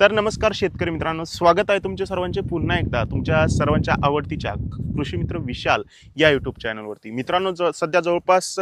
तर नमस्कार शेतकरी मित्रांनो स्वागत आहे तुमच्या सर्वांचे पुन्हा एकदा तुमच्या सर्वांच्या आवडतीच्या कृषी मित्र विशाल या यूट्यूब चॅनलवरती मित्रांनो ज सध्या जवळपास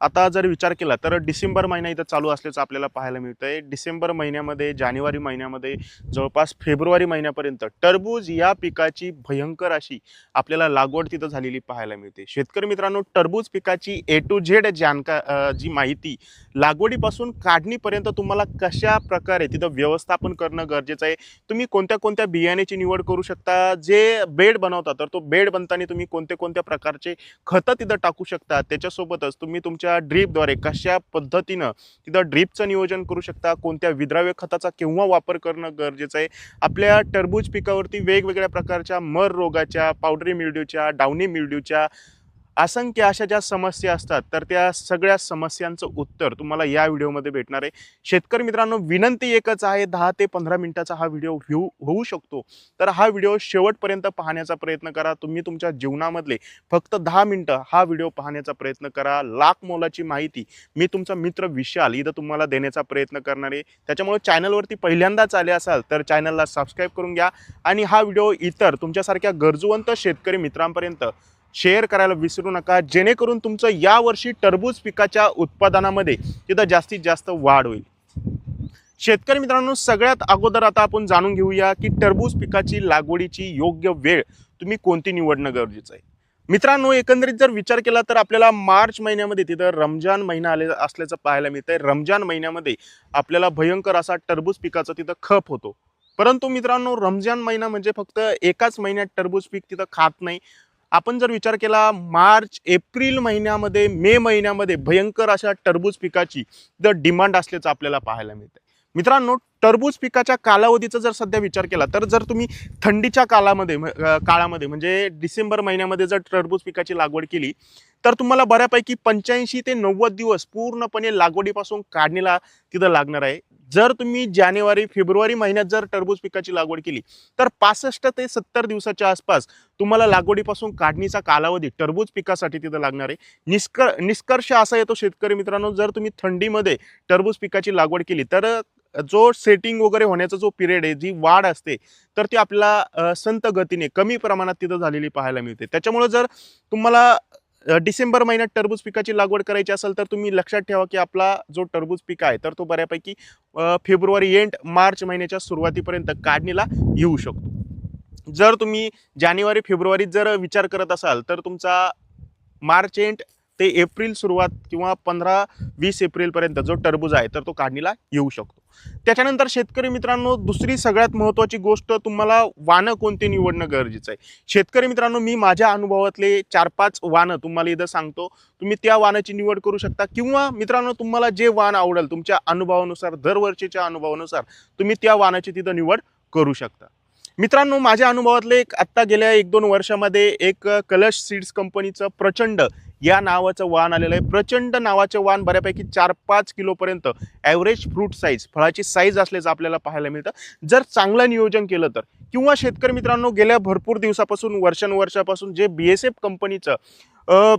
आता जर विचार केला तर डिसेंबर महिना इथं चालू असल्याचं आपल्याला पाहायला मिळतं आहे डिसेंबर महिन्यामध्ये जानेवारी महिन्यामध्ये जवळपास फेब्रुवारी महिन्यापर्यंत टरबूज या पिकाची भयंकर अशी आपल्याला लागवड तिथं झालेली पाहायला मिळते. शेतकरी मित्रांनो टरबूज पिकाची ए टू झेड जानका जी माहिती लागवडीपासून काढणीपर्यंत तुम्हाला कशा प्रकारे तिथं व्यवस्थापन करणं गरजेचं आहे? तुम्ही कोणत्या कोणत्या बियाण्याची निवड करू शकता? जे बेड बनवता तर तो बेड बनताना तुम्ही कोणत्या कोणत्या प्रकारचे खतं तिथं टाकू शकता? त्याच्यासोबतच तुम्ही तुमच्या ड्रीपद्वारे कशा पद्धतीनं तिथं ड्रीपचं नियोजन करू शकता? कोणत्या विद्राव्य खताचा केव्हा वापर करणं गरजेचं आहे? आपल्या टरबूज पिकावरती वेगवेगळ्या प्रकारच्या मर रोगाच्या पावडरी मिल्ड्यूच्या डावणी मिल्ड्यूच्या असंख्य अशा ज्या समस्या असतात तर त्या सगळ्या समस्यांचं उत्तर तुम्हाला या व्हिडिओमध्ये भेटणार आहे. शेतकरी मित्रांनो विनंती एकच आहे दहा ते पंधरा मिनिटाचा हा व्हिडिओ व्ह्यू होऊ शकतो. तर हा व्हिडिओ शेवटपर्यंत पाहण्याचा प्रयत्न करा. तुम्ही तुमच्या जीवनामधले फक्त दहा मिनटं हा व्हिडिओ पाहण्याचा प्रयत्न करा. लाख मोलाची माहिती मी तुमचा मित्र विशाल इथं तुम्हाला देण्याचा प्रयत्न करणार आहे. त्याच्यामुळे चॅनलवरती पहिल्यांदाच आले असाल तर चॅनलला सबस्क्राईब करून घ्या. आणि हा व्हिडिओ इतर तुमच्यासारख्या गरजूवंत शेतकरी मित्रांपर्यंत शेअर करायला विसरू नका. जेणेकरून तुमचं यावर्षी टरबूज पिकाच्या उत्पादनामध्ये तिथं जास्तीत जास्त वाढ होईल. शेतकरी मित्रांनो सगळ्यात अगोदर आता आपण जाणून घेऊया की टरबूज पिकाची लागवडीची योग्य वेळ तुम्ही कोणती निवडणं गरजेचं आहे? मित्रांनो एकंदरीत जर विचार केला तर आपल्याला मार्च महिन्यामध्ये तिथं रमजान महिना आले असल्याचं पाहायला मिळतंय. रमजान महिन्यामध्ये आपल्याला भयंकर असा टरबूज पिकाचा तिथं खप होतो. परंतु मित्रांनो रमजान महिना म्हणजे फक्त एकाच महिन्यात टरबूज पीक तिथं खात नाही. आपण जर विचार केला मार्च एप्रिल महिन्यामध्ये मे महिन्यामध्ये भयंकर अशा टरबूज पिकाची जर डिमांड असल्याचं आपल्याला पाहायला मिळतं मित्रांनो टरबूज पिकाच्या कालावधीचा जर सध्या विचार केला तर जर तुम्ही थंडीच्या कालामध्ये म- काळामध्ये म्हणजे डिसेंबर महिन्यामध्ये जर टरबूज पिकाची लागवड केली तर तुम्हाला बऱ्यापैकी पंच्याऐंशी ते नव्वद दिवस पूर्णपणे लागवडीपासून काढणीला तिथं लागणार आहे. जर तुम्ही जानेवारी फेब्रुवारी महिन्यात जर टरबूज पिकाची लागवड केली तर पासष्ट ते सत्तर दिवसाच्या आसपास तुम्हाला लागवडीपासून काढणीचा कालावधी टरबूज पिकासाठी तिथं लागणार आहे. निष्कर निष्कर्ष असा येतो शेतकरी मित्रांनो जर तुम्ही थंडीमध्ये टरबूज पिकाची लागवड केली तर जो सेटिंग वगैरे होण्याचा जो पिरियड आहे जी वाढ असते तर ती आपल्याला संत गतीने कमी प्रमाणात तिथं झालेली पाहायला मिळते. त्याच्यामुळे जर तुम्हाला डिसेंबर महिन्यात टरबूज पिकाची लागवड करायची असेल तर तुम्ही लक्षात ठेवा की आपला जो टरबूज पिक आहे तर तो बऱ्यापैकी फेब्रुवारी एंड मार्च महिन्याच्या सुरुवातीपर्यंत काढणीला येऊ शकतो. जर तुम्ही जानेवारी फेब्रुवारीत जर विचार करत असाल तर तुमचा मार्च एंड ते एप्रिल सुरुवात किंवा पंधरा वीस एप्रिलपर्यंत जो टरबूज आहे तर तो काढणीला येऊ शकतो. त्याच्यानंतर शेतकरी मित्रांनो दुसरी सगळ्यात महत्त्वाची गोष्ट तुम्हाला वानं कोणते निवडणं गरजेचं आहे? शेतकरी मित्रांनो मी माझ्या अनुभवातले चार पाच वानं तुम्हाला इथं सांगतो. तुम्ही त्या वानाची निवड करू शकता किंवा मित्रांनो तुम्हाला जे वाण आवडेल तुमच्या अनुभवानुसार दरवर्षीच्या अनुभवानुसार तुम्ही त्या वानाची तिथं निवड करू शकता. मित्रांनो माझ्या अनुभवातले एक आत्ता गेल्या एक दोन वर्षामध्ये एक कलश सीड्स कंपनीचं प्रचंड या नावाचं वाण आलेलं आहे. प्रचंड नावाचं वाण बऱ्यापैकी चार पाच किलोपर्यंत ॲव्हरेज फ्रूट साईज फळाची साईज असल्याचं आपल्याला पाहायला मिळतं. जर चांगलं नियोजन केलं तर किंवा शेतकरी मित्रांनो गेल्या भरपूर दिवसापासून वर्षानुवर्षापासून जे बी एस एफ कंपनीचं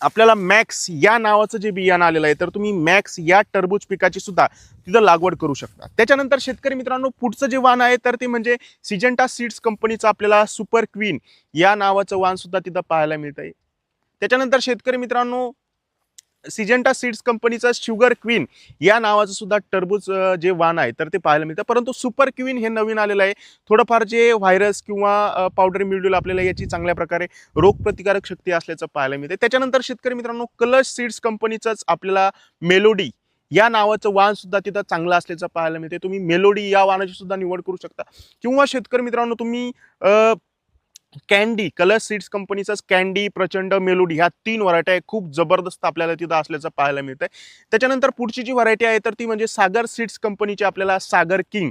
आपल्याला मॅक्स या नावाचं जे बियाणं आलेलं आहे तर तुम्ही मॅक्स या टरबूज पिकाची सुद्धा तिथं लागवड करू शकता. त्याच्यानंतर शेतकरी मित्रांनो पुढचं जे वाण आहे तर ते म्हणजे सिजंटा सीड्स कंपनीचं आपल्याला सुपर क्वीन या नावाचं वाण सुद्धा तिथं पाहायला मिळत आहे त्याच्यानंतर शेतकरी मित्रांनो सिजेंटा सीड्स कंपनीचं शुगर क्वीन या नावाचं सुद्धा टरबूज जे वाण आहे तर ते पाहायला मिळतं. परंतु सुपर क्वीन हे नवीन आलेलं आहे. थोडंफार जे व्हायरस किंवा पावडर मिळूल आपल्याला याची चांगल्या प्रकारे रोगप्रतिकारक शक्ती असल्याचं पाहायला मिळते त्याच्यानंतर शेतकरी मित्रांनो कलश सीड्स कंपनीचंच आपल्याला मेलोडी या नावाचं वाण सुद्धा तिथं चांगलं असल्याचं पाहायला मिळते तुम्ही मेलोडी या वाणाची सुद्धा निवड करू शकता. किंवा शेतकरी मित्रांनो तुम्ही कॅन्डी कलर सीड्स कंपनीचाच कॅन्डी प्रचंड मेलोडी ह्या तीन व्हरायटी आहे. खूप जबरदस्त आपल्याला तिथं असल्याचं पाहायला मिळतंय. त्याच्यानंतर पुढची जी व्हरायटी आहे तर ती म्हणजे सागर सीड्स कंपनीची आपल्याला सागर किंग.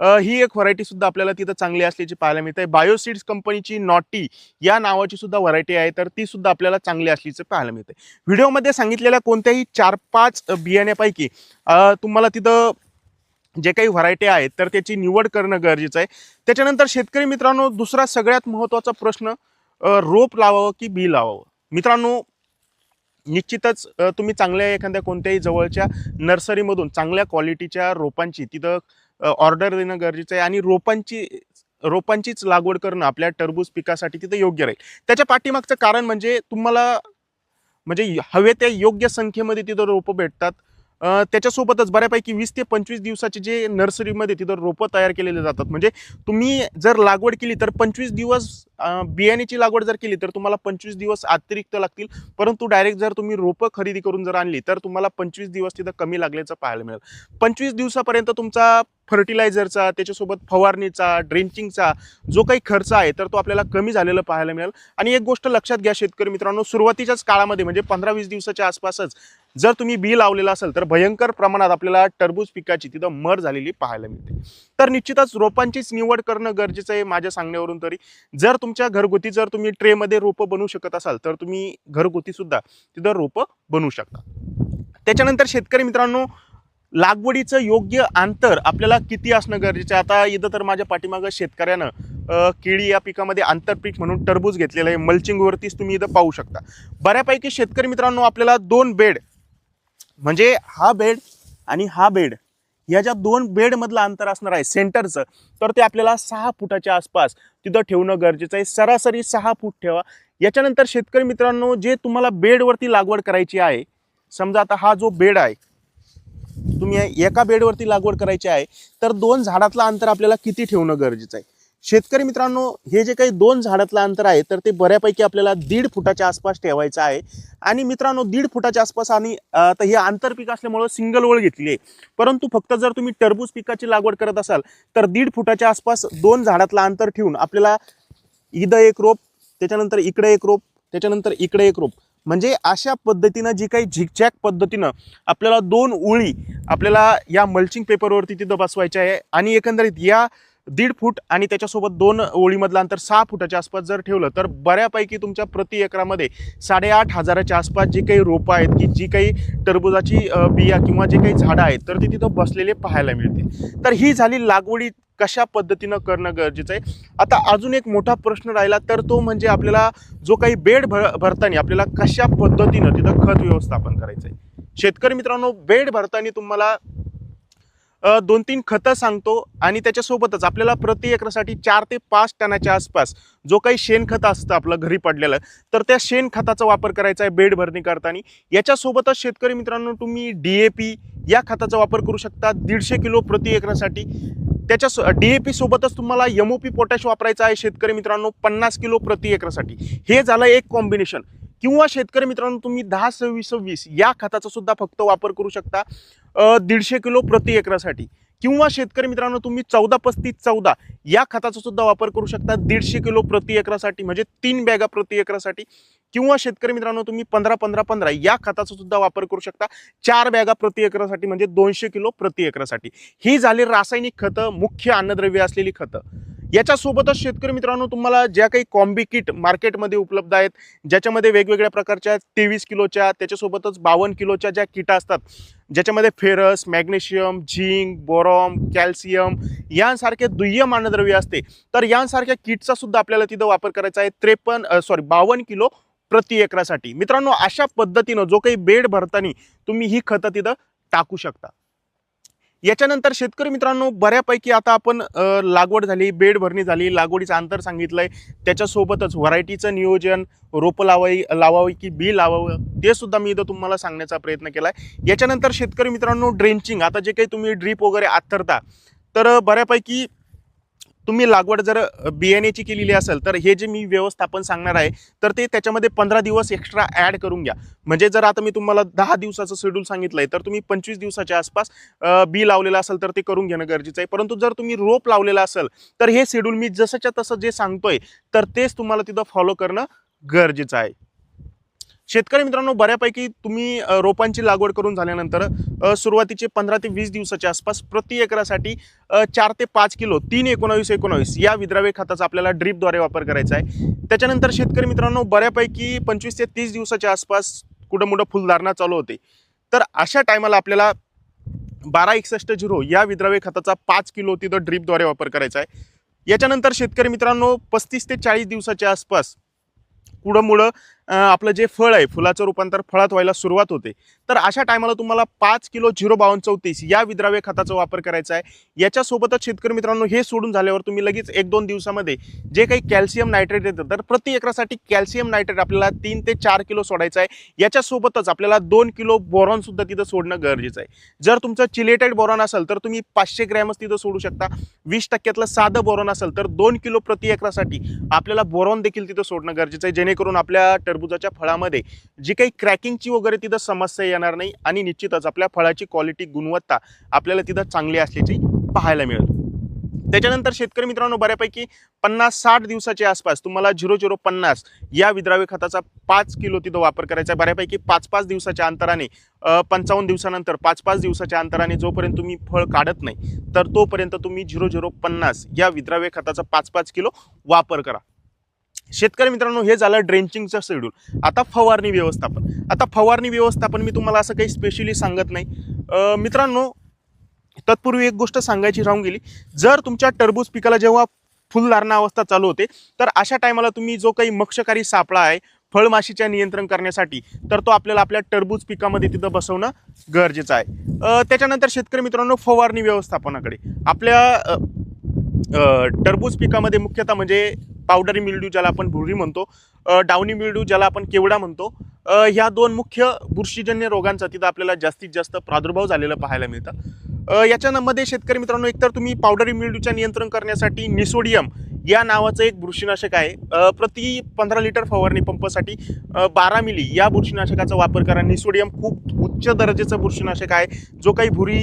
ही एक व्हरायटी सुद्धा आपल्याला तिथं चांगली असल्याची पाहायला मिळते बायोसीड्स कंपनीची नॉटी या नावाची सुद्धा व्हरायटी आहे तर ती सुद्धा आपल्याला चांगली असल्याचं पाहायला मिळते व्हिडिओमध्ये सांगितलेल्या कोणत्याही चार पाच बियाण्यापैकी तुम्हाला तिथं जे काही व्हरायटी आहेत तर त्याची निवड करणं गरजेचं आहे. त्याच्यानंतर शेतकरी मित्रांनो दुसरा सगळ्यात महत्त्वाचा प्रश्न रोप लावावं की बी लावावं? मित्रांनो निश्चितच तुम्ही चांगल्या एखाद्या कोणत्याही जवळच्या नर्सरीमधून चांगल्या क्वालिटीच्या रोपांची तिथं ऑर्डर देणं गरजेचं आहे आणि रोपांची रोपांचीच लागवड करणं आपल्या टरबूज पिकासाठी तिथं योग्य राहील. त्याच्या पाठीमागचं कारण म्हणजे तुम्हाला म्हणजे हवे त्या योग्य संख्येमध्ये तिथं रोपं भेटतात. त्याच्यासोबतच बऱ्यापैकी वीस ते पंचवीस दिवसाचे जे नर्सरीमध्ये तिथं रोपं तयार केलेले जातात. म्हणजे तुम्ही जर लागवड केली तर पंचवीस दिवस बियाण्याची लागवड जर केली तर तुम्हाला पंचवीस दिवस अतिरिक्त लागतील. परंतु डायरेक्ट जर तुम्ही रोपं खरेदी करून जर आणली तर तुम्हाला पंचवीस दिवस तिथं कमी लागल्याचं पाहायला मिळेल. पंचवीस दिवसापर्यंत तुमचा फर्टिलायझरचा त्याच्यासोबत फवारणीचा ड्रेंचिंगचा जो काही खर्च आहे तर तो आपल्याला कमी झालेला पाहायला मिळेल. आणि एक गोष्ट लक्षात घ्या शेतकरी मित्रांनो सुरुवातीच्याच काळामध्ये म्हणजे पंधरा वीस दिवसाच्या आसपासच जर तुम्ही बी लावलेलं असेल तर भयंकर प्रमाणात आपल्याला टरबूज पिकाची तिथं मर झालेली पाहायला मिळते. तर निश्चितच रोपांचीच निवड करणं गरजेचं आहे माझ्या सांगण्यावरून तरी. जर तुमच्या घरगुती जर तुम्ही ट्रेमध्ये रोपं बनवू शकत असाल तर तुम्ही घरगुती सुद्धा तिथं रोपं बनवू शकता. त्याच्यानंतर शेतकरी मित्रांनो लागवडीचं योग्य अंतर आपल्याला किती असणं गरजेचं आहे? आता इथं तर माझ्या पाठीमागं शेतकऱ्यानं केळी या पिकामध्ये आंतरपीक म्हणून टरबूज घेतलेलं आहे. मल्चिंगवरतीच तुम्ही इथं पाहू शकता. बऱ्यापैकी शेतकरी मित्रांनो आपल्याला दोन बेड म्हणजे हा बेड आणि हा बेड ह्या ज्या दोन बेडमधलं अंतर असणार आहे सेंटरचं तर ते आपल्याला सहा फुटाच्या आसपास तिथं ठेवणं गरजेचं आहे. सरासरी सहा फूट ठेवा. याच्यानंतर शेतकरी मित्रांनो जे तुम्हाला बेडवरती लागवड करायची आहे समजा आता हा जो बेड आहे तुम्ही एका बेडवरती लागवड करायची आहे तर दोन झाडातलं अंतर आपल्याला किती ठेवणं गरजेचं आहे? शेतकरी मित्रांनो हे जे काही दोन झाडातलं अंतर आहे तर ते बऱ्यापैकी आपल्याला दीड फुटाच्या आसपास ठेवायचं आहे. आणि मित्रांनो दीड फुटाच्या आसपास आणि आता हे आंतरपीक असल्यामुळं सिंगल ओळ घेतली आहे. परंतु फक्त जर तुम्ही टरबूज पिकाची लागवड करत असाल तर दीड फुटाच्या आसपास दोन झाडातलं अंतर ठेवून आपल्याला इथं एक रोप त्याच्यानंतर इकडे एक रोप त्याच्यानंतर इकडे एक रोप. म्हणजे अशा पद्धतीनं जी काही झिकझॅक पद्धतीनं आपल्याला दोन ओळी आपल्याला या मल्चिंग पेपरवरती तिथं बसवायच्या आहे. आणि एकंदरीत या दीड फूट आणि त्याच्यासोबत दोन ओळीमधलं अंतर सहा फुटाच्या आसपास जर ठेवलं तर बऱ्यापैकी तुमच्या प्रति एकरामध्ये साडेआठ हजाराच्या आसपास जी काही रोपं आहेत की जी काही टरबुजाची बिया किंवा जे काही झाडं आहेत तर ती तिथं बसलेले पाहायला मिळतील. तर ही झाली लागवडी कशा पद्धतीनं करणं गरजेचं आहे? आता अजून एक मोठा प्रश्न राहिला तर तो म्हणजे आपल्याला जो काही बेड भर भरताना आपल्याला कशा पद्धतीनं तिथं खत व्यवस्थापन करायचं आहे शेतकरी मित्रांनो बेड भरताना तुम्हाला दोन तीन खतं सांगतो आणि त्याच्यासोबतच आपल्याला प्रति एकरासाठी चार ते पाच टनाच्या आसपास जो काही शेणखत असतं आपलं घरी पडलेलं तर त्या शेणखताचा वापर करायचा आहे बेड भरणी करताना. याच्यासोबतच शेतकरी मित्रांनो तुम्ही डी ए पी या खताचा वापर करू शकता दीडशे किलो प्रति एकरासाठी. त्याच्या डी ए पी सोबतच तुम्हाला एम ओ पी पोटॅश वापरायचा आहे शेतकरी मित्रांनो पन्नास किलो प्रति एकरासाठी. हे झालं एक कॉम्बिनेशन किंवा शेतकरी मित्रांनो तुम्ही दहा सव्वीस सव्वीस या खताचा सुद्धा फक्त वापर करू शकता दीडशे किलो प्रति एकरासाठी. किंवा शेतकरी मित्रांनो तुम्ही चौदा पस्तीस चौदा या खताचा सुद्धा वापर करू शकता दीडशे किलो प्रति एकरासाठी म्हणजे तीन बॅगा प्रति एकरासाठी. किंवा शेतकरी मित्रांनो तुम्ही पंधरा पंधरा पंधरा या खताचा सुद्धा वापर करू शकता चार बॅगा प्रति एकरासाठी म्हणजे दोनशे किलो प्रति एकरासाठी. ही झाली रासायनिक खतं मुख्य अन्नद्रव्य असलेली खतं. याच्यासोबतच शेतकरी मित्रांनो तुम्हाला ज्या काही कॉम्बी किट मार्केटमध्ये उपलब्ध आहेत ज्याच्यामध्ये वेगवेगळ्या प्रकारच्या तेवीस किलोच्या त्याच्यासोबतच बावन्न किलोच्या ज्या किटा असतात ज्याच्यामध्ये ferrous magnesium zinc boron calcium यांसारखे दुय्यम अन्नद्रव्य असते. तर यांसारख्या किटचा सुद्धा आपल्याला तिथं वापर करायचा आहे. त्रेपन्न सॉरी बावन्न किलो प्रति एकरासाठी. मित्रांनो अशा पद्धतीनं जो काही बेड भरताना तुम्ही ही खतं तिथं टाकू शकता. याच्यानंतर शेतकरी मित्रांनो बऱ्यापैकी आता आपण लागवड झाली बेड भरणी झाली लागवडीचं अंतर सांगितलं आहे त्याच्यासोबतच व्हरायटीचं नियोजन रोपं लावावी लावावी की बी लावावं ते सुद्धा मी इथं तुम्हाला सांगण्याचा प्रयत्न केला आहे याच्यानंतर शेतकरी मित्रांनो ड्रेंचिंग आता जे काही तुम्ही ड्रीप वगैरे आथरता तर बऱ्यापैकी तुम्ही लागवड जर बियाण्याची केलेली असेल तर हे जे मी व्यवस्थापन सांगणार आहे तर ते त्याच्यामध्ये पंधरा दिवस एक्स्ट्रा ॲड करून घ्या. म्हणजे जर आता मी तुम्हाला दहा दिवसाचं शेड्यूल सांगितलं आहे तर तुम्ही पंचवीस दिवसाच्या आसपास बी लावलेलं असेल तर ते करून घेणं गरजेचं आहे. परंतु जर तुम्ही रोप लावलेला असेल तर हे शेड्यूल मी जसंच्या तसं जे सांगतोय तर तेच तुम्हाला तिथं फॉलो करणं गरजेचं आहे. शेतकरी मित्रांनो बऱ्यापैकी तुम्ही रोपांची लागवड करून झाल्यानंतर सुरुवातीचे पंधरा ते वीस दिवसाच्या आसपास प्रति एकरासाठी चार ते पाच किलो तीन एकोणावीस एकोणावीस या विद्राव्य खताचा आपल्याला ड्रीपद्वारे वापर करायचा आहे. त्याच्यानंतर शेतकरी मित्रांनो बऱ्यापैकी पंचवीस ते तीस दिवसाच्या आसपास कुठं मोठं फुलधारणा चालू होते. तर अशा टायमाला आपल्याला बारा एकसष्ट झिरो या विद्राव्य खताचा पाच किलो तिथं ड्रीपद्वारे वापर करायचा आहे. याच्यानंतर शेतकरी मित्रांनो पस्तीस ते चाळीस दिवसाच्या आसपास कुडं मुळं आपलं जे फळ आहे फुलाचं रूपांतर फळात व्हायला सुरुवात होते. तर अशा टायमाला तुम्हाला पाच किलो झिरो बावन्न चौतीस या विद्राव्य खताचा वापर करायचा आहे. याच्यासोबतच शेतकरी मित्रांनो हे सोडून झाल्यावर तुम्ही लगेच एक दोन दिवसामध्ये जे काही कॅल्शियम नायट्रेट येतं तर प्रति एकरासाठी कॅल्शियम नायट्रेट आपल्याला तीन ते चार किलो सोडायचं आहे. याच्यासोबतच आपल्याला दोन किलो बोरॉनसुद्धा तिथं सोडणं गरजेचं आहे. जर तुमचं चिलेटेड बोरॉन असेल तर तुम्ही पाचशे ग्रॅमच तिथं सोडू शकता. वीस टक्क्यातलं साधं बोरॉन असेल तर दोन किलो प्रति एकरासाठी आपल्याला बोरॉन देखील तिथं सोडणं गरजेचं आहे. जेणेकरून आपल्या टरबूजाच्या फळामध्ये जी काही क्रॅकिंगची वगैरे तिथं समस्या येणार नाही आणि निश्चितच आपल्या फळाची क्वालिटी गुणवत्ता आपल्याला तिथं चांगली असल्याची पाहायला मिळेल. त्याच्यानंतर शेतकरी मित्रांनो बऱ्यापैकी पन्नास साठ दिवसाच्या आसपास तुम्हाला झिरो झिरो पन्नास या विद्राव्य खताचा पाच किलो तिथं वापर करायचा आहे. बऱ्यापैकी पाच पाच दिवसाच्या अंतराने पंचावन्न दिवसानंतर पाच पाच दिवसाच्या अंतराने जोपर्यंत तुम्ही फळ काढत नाही तर तोपर्यंत तुम्ही झिरो झिरो पन्नास या विद्राव्य खताचा पाच पाच किलो वापर करा. शेतकरी मित्रांनो हे झालं ड्रेंचिंगचं शेड्यूल. आता फवारणी व्यवस्थापन. आता फवारणी व्यवस्थापन मी तुम्हाला असं काही स्पेशली सांगत नाही. मित्रांनो तत्पूर्वी एक गोष्ट सांगायची राहून गेली. जर तुमच्या टरबूज पिकाला जेव्हा फुलधारणा अवस्था चालू होते तर अशा टायमाला तुम्ही जो काही मक्षकारी सापळा आहे फळमाशीच्या नियंत्रण करण्यासाठी तर तो आपल्याला आपल्या टरबूज पिकामध्ये तिथं बसवणं गरजेचं आहे. त्याच्यानंतर शेतकरी मित्रांनो फवारणी व्यवस्थापनाकडे. आपल्या टरबूज पिकामध्ये मुख्यतः म्हणजे पावडरी मिल्ड्यू ज्याला आपण भुरी म्हणतो डावनी मिल्ड्यू ज्याला आपण केवडा म्हणतो ह्या दोन मुख्य बुरशीजन्य रोगांचा तिथं आपल्याला जास्तीत जास्त प्रादुर्भाव झालेला पाहायला मिळतं. याच्यामध्ये शेतकरी मित्रांनो एकतर तुम्ही पावडरी मिल्ड्यूच्या नियंत्रण करण्यासाठी निसोडियम या नावाचं एक बुरशीनाशक आहे. प्रति पंधरा लिटर फवारणी पंपासाठी बारा मिली या बुरशीनाशकाचा वापर करा. निसोडियम खूप उच्च दर्जाचं बुरशीनाशक आहे. जो काही भुरी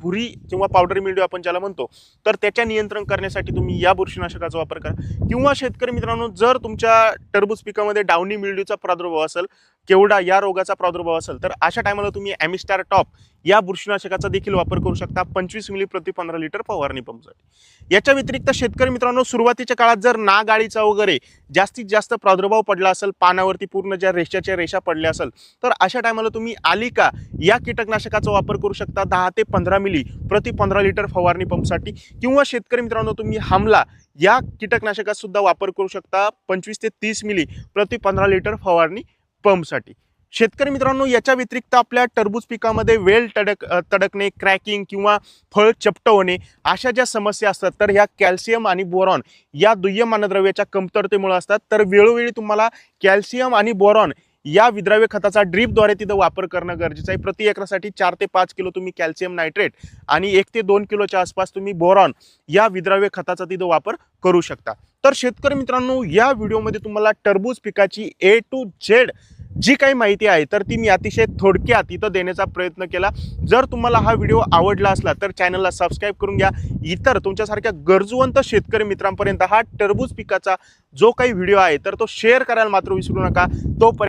भुरी किंवा पावडर मिळू आपण ज्याला म्हणतो तर त्याच्या नियंत्रण करण्यासाठी तुम्ही या बुरशीनाशकाचा वापर करा. किंवा शेतकरी मित्रांनो जर तुमच्या टरबूज पिकामध्ये डावणी मिल्ड्यूचा प्रादुर्भाव असेल केवढा या रोगाचा प्रादुर्भाव असेल तर अशा टायमाला तुम्ही ॲमिस्टार टॉप या बुरशीनाशकाचा देखील वापर करू शकता पंचवीस मिली प्रति पंधरा लिटर फवारणी पंपसाठी याच्या व्यतिरिक्त शेतकरी मित्रांनो सुरुवातीच्या काळात जर नागाळीचा वगैरे जास्तीत जास्त प्रादुर्भाव पडला असेल पानावरती पूर्ण ज्या रेषाच्या रेषा पडल्या असेल तर अशा टायमाला तुम्ही आलिका या कीटकनाशकाचा वापर करू शकता दहा ते पंधरा मिली प्रति पंधरा लिटर फवारणी पंपसाठी किंवा शेतकरी मित्रांनो तुम्ही हमला या कीटकनाशकाचा सुद्धा वापर करू शकता पंचवीस ते तीस मिली प्रति पंधरा लिटर फवारणी पंपसाठी. शेतकरी मित्रांनो याच्या व्यतिरिक्त आपल्या टरबूज पिकामध्ये वेल तडक तडकणे क्रॅकिंग किंवा फळ चपट होणे अशा ज्या समस्या असतात तर ह्या कॅल्शियम आणि बोरॉन या दुय्यम अन्नद्रव्याच्या कमतरतेमुळे असतात. तर वेळोवेळी तुम्हाला कॅल्शियम आणि बोरॉन या विद्राव्य खताचा ड्रीपद्वारे तिथं वापर करणं गरजेचं आहे. प्रति एकरासाठी चार ते पाच किलो तुम्ही कॅल्शियम नायट्रेट आणि एक ते दोन किलोच्या आसपास तुम्ही बोरॉन या विद्राव्य खताचा तिथं वापर करू शकता. तर शेतकरी मित्रांनो या व्हिडिओमध्ये तुम्हाला टरबूज पिकाची ए टू झेड जी काही माहिती आहे तर ती मी अतिशय थोडक्यात इथं देण्याचा प्रयत्न केला. जर तुम्हाला हा व्हिडिओ आवडला असला तर चॅनलला सबस्क्राईब करून घ्या. इतर तुमच्यासारख्या गरजवंत शेतकरी मित्रांपर्यंत हा टरबूज पिकाचा जो काही व्हिडिओ आहे तर तो शेअर करायला मात्र विसरू नका. तोपर्यंत